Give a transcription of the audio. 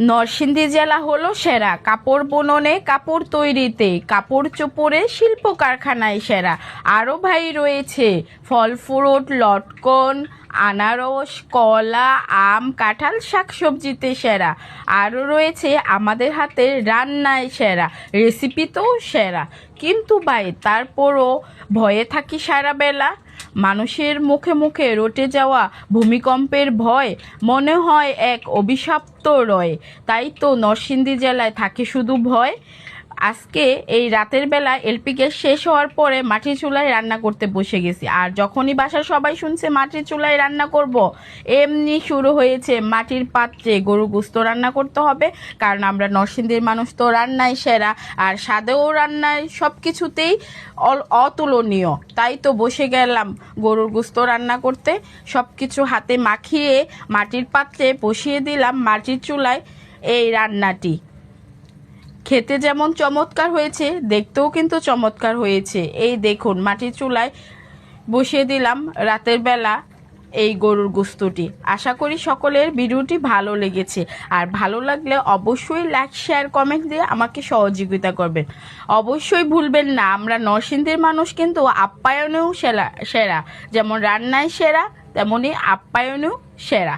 নরসিংদী জেলা হলো সেরা। কাপড় বুননে, কাপড় তৈরিতে, কাপড় চোপড়ে, শিল্প কারখানায় সেরা। আরও ভাই রয়েছে। ফল, ফ্রুট, লটকন, আনারস, কলা, আম, কাঁঠাল, শাকসবজিতে সেরা। আরও রয়েছে আমাদের হাতের রান্নায় সেরা। রেসিপিতেও সেরা। কিন্তু ভাই, তারপরও ভয়ে থাকি সারা বেলা মানুষের মুখে মুখে রটে যাওয়া ভূমিকম্পের ভয় মনে হয় এক অভিশাপ্ত রয়। তাই তো নরসিংদী জেলায় থাকে শুধু ভয়। আজকে এই রাতের বেলা এলপি গ্যাস শেষ হওয়ার পরে মাটির চুলায় রান্না করতে বসে গেছি। আর যখনই বাসার সবাই শুনছে মাটির চুলায় রান্না করব, এমনি শুরু হয়েছে মাটির পাত্রে গরু গুস্ত রান্না করতে হবে, কারণ আমরা নরসিংদীর মানুষ তো রান্নায় সেরা, আর স্বাদেও রান্নায় সব কিছুতেই অতুলনীয়। তাই তো বসে গেলাম গরুর গুস্ত রান্না করতে। সব কিছু হাতে মাখিয়ে মাটির পাত্রে বসিয়ে দিলাম মাটির চুলায় এই রান্নাটি। খেতে যেমন চমৎকার হয়েছে, দেখতেও কিন্তু চমৎকার হয়েছে। এই দেখুন, মাটির চুলায় বসিয়ে দিলাম রাতের বেলা এই গরুর গুস্তুটি আশা করি সকলের ভিডিওটি ভালো লেগেছে। আর ভালো লাগলে অবশ্যই লাইক শেয়ার কমেন্ট দিয়ে আমাকে সহযোগিতা করবেন। অবশ্যই ভুলবেন না, আমরা নরসিংদীর মানুষ কিন্তু আপ্যায়নেও সেরা সেরা। যেমন রান্নায় সেরা, তেমনি আপ্যায়নেও সেরা।